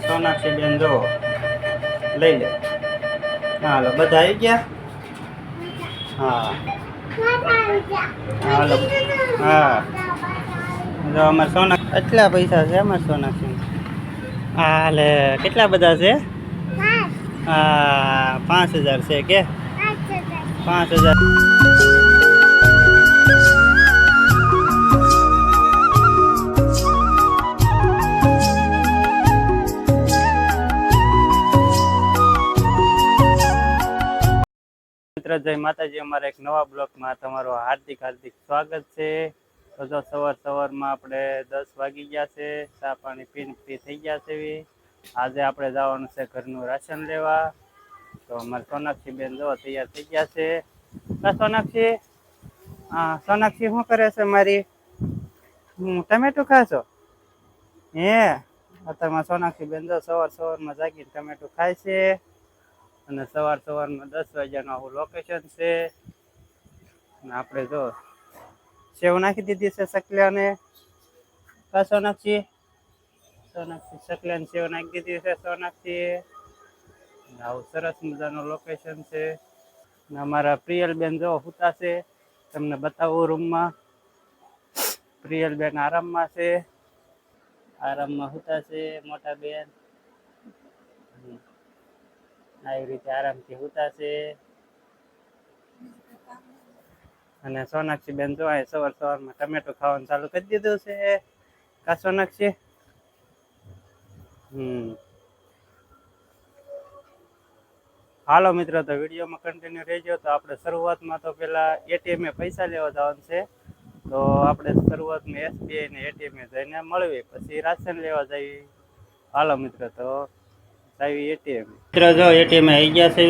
સોનાક્ષી બેન જો. લઈ લે. હાલો બધા આવી ગયા? હા. હાલો. હા. જો અમારે સોના કેટલા પૈસા છે? અમારે સોનાક્ષી હા લે કેટલા બધા છે? હા પાંચ હજાર છે કે? પાંચ હજાર. મિત્ર માતાજી, અમારા એક નવા બ્લોકમાં તમારું હાર્દિક હાર્દિક સ્વાગત છે. તો જો સવાર સવારમાં આપણે દસ વાગી ગયા છે, ચા પાણી પીને ફ્રી થઈ ગયા છે. આજે આપણે જવાનું છે ઘરનું રાશન લેવા. તો અમારે સોનાક્ષી બેન જો તૈયાર થઈ ગયા છે. સોનાક્ષી હા સોનાક્ષી શું કરે છે મારી? હું ટમેટું ખાશો હે? અત્યારમાં સોનાક્ષી બેન જો સવાર સવારમાં જાગીને ટમેટું ખાય છે. અને સવાર સવારમાં દસ વાગ્યાનું આવું લોકેશન છે. અને આપણે જો સેવ નાખી દીધી છે સકલ્યાને કા સોનાક્ષી સોનાક્ષી સકલ્યાને સેવ નાખી દીધી છે સોનાક્ષી અને આવું સરસ મજાનું લોકેશન છે. અને અમારા પ્રિયલબેન જો હુતા છે, તમને બતાવું રૂમમાં. પ્રિયલબેન આરામમાં છે. આરામમાં હુતા છે, મોટા બેન. આવી રીતે આરામથી છે. અને સોનાક્ષી બેન જો અહીં સવાર સવારમાં ટમેટો ખાવાનું ચાલુ કરી દીધું છે. કા સોનાક્ષી? હમ. હાલો મિત્રો, તો વિડીયોમાં કન્ટિન્યુ રહેજો. તો આપણે શરૂઆતમાં તો પેલા એટીએમ એ પૈસા લેવા જવાનું છે. તો આપણે શરૂઆતમાં એસબીઆઈ ને એટીએમ એ જઈને મળવી પછી રાશન લેવા જઈએ. હાલો મિત્રો, તો આવી એટીએમ. મિત્ર, જો એટીએમ આવી ગયા છે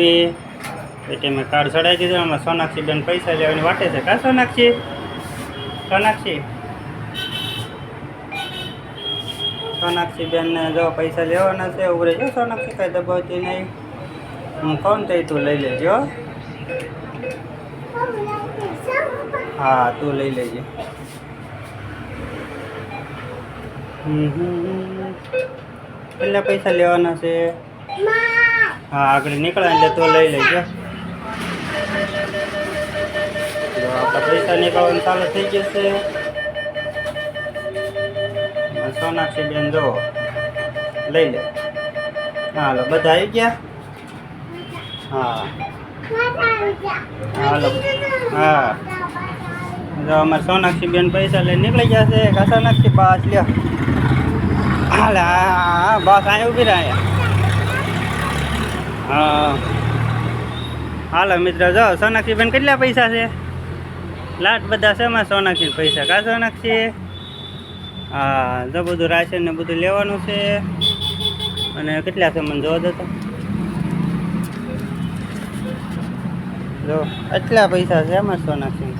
એટીએમ કાર્ડ ચડાવી દીધું, આમાં સોનાક્ષી બેન પૈસા લેવાની વાટે છે. કા સોનાક્ષી? સોનાક્ષી. સોનાક્ષી બેન ને જો પૈસા લેવાના છે, ઉભરે જો સોનાક્ષી કઈ દબાવતી નહીં. હું કોણ થઈ તું લઈ લેજો, હા. તું લઈ લેજે. હમ હમ. કેટલા પૈસા લેવાના છે. હા, આગળ નીકળે એટલે તો લઈ લેજો. આપણા પૈસા નીકળવાનું ચાલુ થઈ જશે સોનાક્ષી બેન, જો. લઈ લે. હાલો, બધા આવી ગયા? હા. હાલો. હા. જો અમારે સોનાક્ષી બેન પૈસા લઈને નીકળી ગયા છે. કા પાછ લ્યો. હાલે હા બસ અહીંયા ઊભી રહે અહીંયા હા. હાલો, મિત્ર, જો સોનાક્ષી બેન કેટલા પૈસા છે? લાટ બધા એમાં સોનાક્ષી પૈસા? કા સોનાક્ષી? હા, જો બધું રાશન ને બધું લેવાનું છે. અને કેટલા છે મને જોવા દો જો આટલા પૈસા છે એમાં સોનાક્ષી.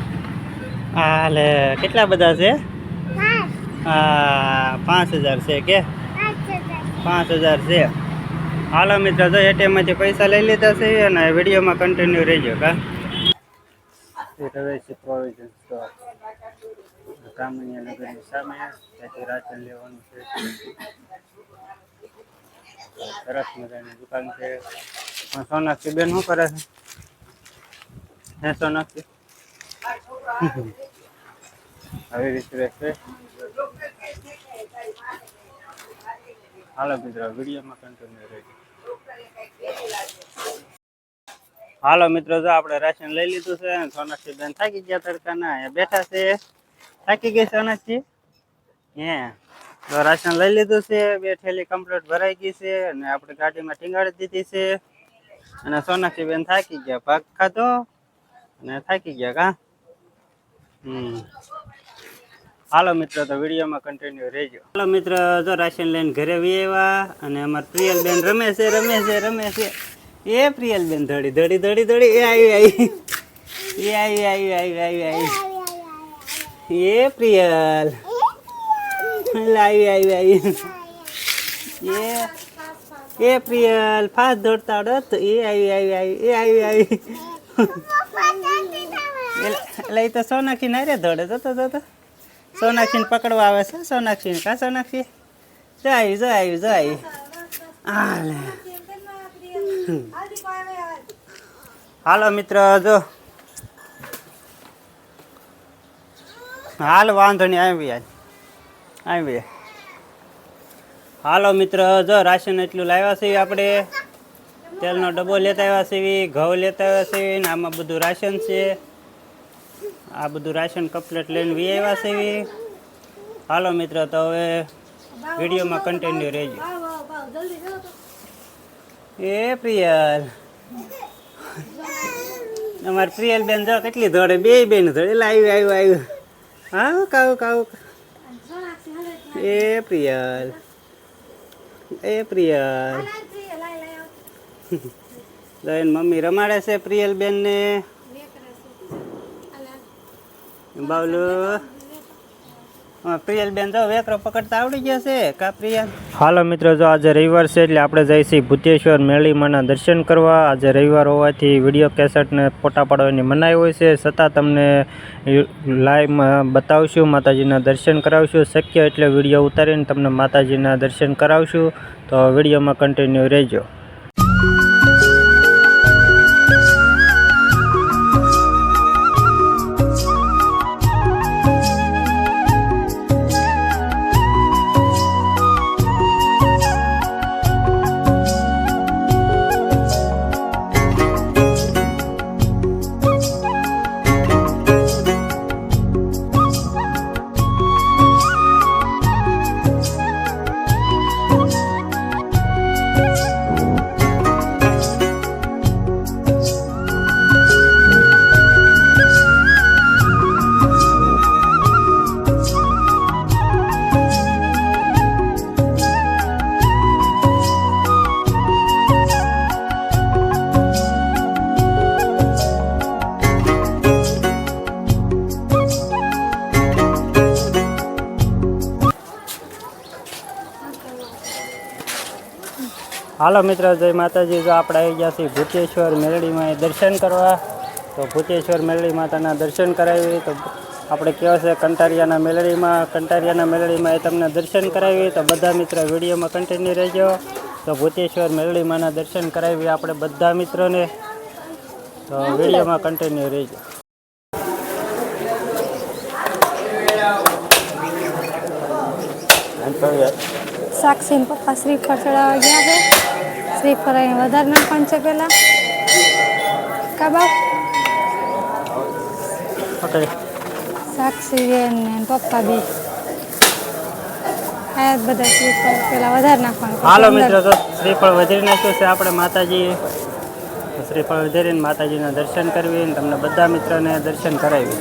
હા લે કેટલા બધા છે? પાંચ હજાર છે કે પાંચ હજાર છે હાલો મિત્ર જો એટીએમમાંથી પૈસા લઈ લીધા છે અને વિડીયોમાં કન્ટિન્યુ રહેજો કા રવેશી પ્રોવિઝન સ્ટોર કામણીયા નગરની સામે ત્યાંથી રાશન લેવાનું છે સરસ મજાની દુકાન છે પણ સોનાક્ષી બેન શું કરે છે હે સોનાક્ષી આવી રીતે રહેશે. હાલો મિત્રો, વિડીયોમાં કન્ટિન્યુ રહેજો. હાલો મિત્રો, જો આપણે રાશન લઈ લીધું છે સોનાક્ષી બેન થાકી ગયા તડકાના, અહીંયા બેઠા છે. થાકી ગઈ સોનાક્ષી? હે, તો રાશન લઈ લીધું છે, બે થેલી કમ્પ્લીટ ભરાઈ ગઈ છે અને આપણે ગાડીમાં ટીંગાડી દીધી છે. અને સોનાક્ષી બેન થાકી ગયા, ભાગ ખાધો અને થાકી ગયા કા? હમ. હાલો મિત્ર તો વિડીયોમાં કન્ટિન્યુ રહેજો. હાલો મિત્ર જો રાશન લઈને ઘરે આવ્યા અને અમારા પ્રિયલ બેન રમે છે રમે છે રમે છે. એ પ્રિયલ બેન ધડી ધડી ધડી ધડી એ આવી આવી. એ આવી આવી આવી આવી આવી. એ પ્રિયલ. આવી આવી આવી. એ એ પ્રિયલ ફાસ્ટ દોડતા આવડત એ આવી આવી આવી એ આવી આવી. એટલે એ તો સોનાક્ષી ના રે દોડે જતો જતો. સોનાક્ષીને પકડવા આવે છે. સોનાક્ષીને કા સોનાક્ષી? જાય જાય જાય. હાલે. હાલો મિત્ર, જો. હાલ વાંધો નહીં, આવી આજ આવી હાલો મિત્ર, જો રાશન એટલું લાવ્યા છીએ આપણે. તેલનો ડબ્બો લેતા આવ્યા છીએ, ઘઉં લેતા આવ્યા છીએ ને આમાં બધું રાશન છે. આ બધું રાશન કપલેટ લઈને વી આવ્યા છીએ હાલો મિત્ર તો હવે વિડીયોમાં કન્ટિન્યુ રહેજો. એ પ્રિયલ. અમારે પ્રિયલ બેન જો કેટલી દોડે બે બેન દોડે એટલે આવ્યું આવ્યું આવ્યું હા કાવ કાવ એ પ્રિયલ. એ પ્રિયલ. તો એની મમ્મી રમાડે છે પ્રિયલ બેન ને બાવલુ. પ્રિયલબેન જો વેકરો પકડતા આવડી ગયા છે, કા પ્રિયલ? હાલો મિત્રો, જો આજે રવિવાર છે એટલે આપણે જઈશું ભૂતેશ્વર મેળીમાના દર્શન કરવા. આજે રવિવાર હોવાથી વીડિયો કેસેટને ફોટા પાડવાની મનાઈ હોય છે. છતાં તમને લાઈવમાં બતાવશું, માતાજીના દર્શન કરાવશું. શક્ય એટલે વીડિયો ઉતારીને તમને માતાજીના દર્શન કરાવશું. તો વિડીયોમાં કન્ટિન્યુ રહેજો. હાલો મિત્રો જય માતાજી. જો આપણે આવી ગયા છીએ ભૂતેશ્વર મેલડીમાં એ દર્શન કરવા તો ભૂતેશ્વર મેલડી માતાના દર્શન કરાવી. તો આપણે કહેવા છે કંટારિયાના મેલડીમાં કંટારિયાના મેલડીમાં એ તમને દર્શન કરાવી. તો બધા મિત્ર વિડીયોમાં કન્ટિન્યુ રહેજો. તો ભૂતેશ્વર મેલડી દર્શન કરાવી આપણે બધા મિત્રોને. તો વિડીયોમાં કન્ટિન્યુ રહેજો. સાક્ષી પપ્પા શ્રીફળ ચડાવવા ગયા છે. શ્રીફળ અહીં વધારે નાખવાનું છે પેલા કાબા સાક્ષી ને પપ્પા બી. આ બધા શ્રીફળ પેલા વધારે નાખવાનું હાલો મિત્રો તો શ્રીફળ વધારી નાખ્યું છે. આપણે માતાજી શ્રીફળ વધારીને માતાજીના દર્શન કરવી અને તમને બધા મિત્રોને દર્શન કરાવી.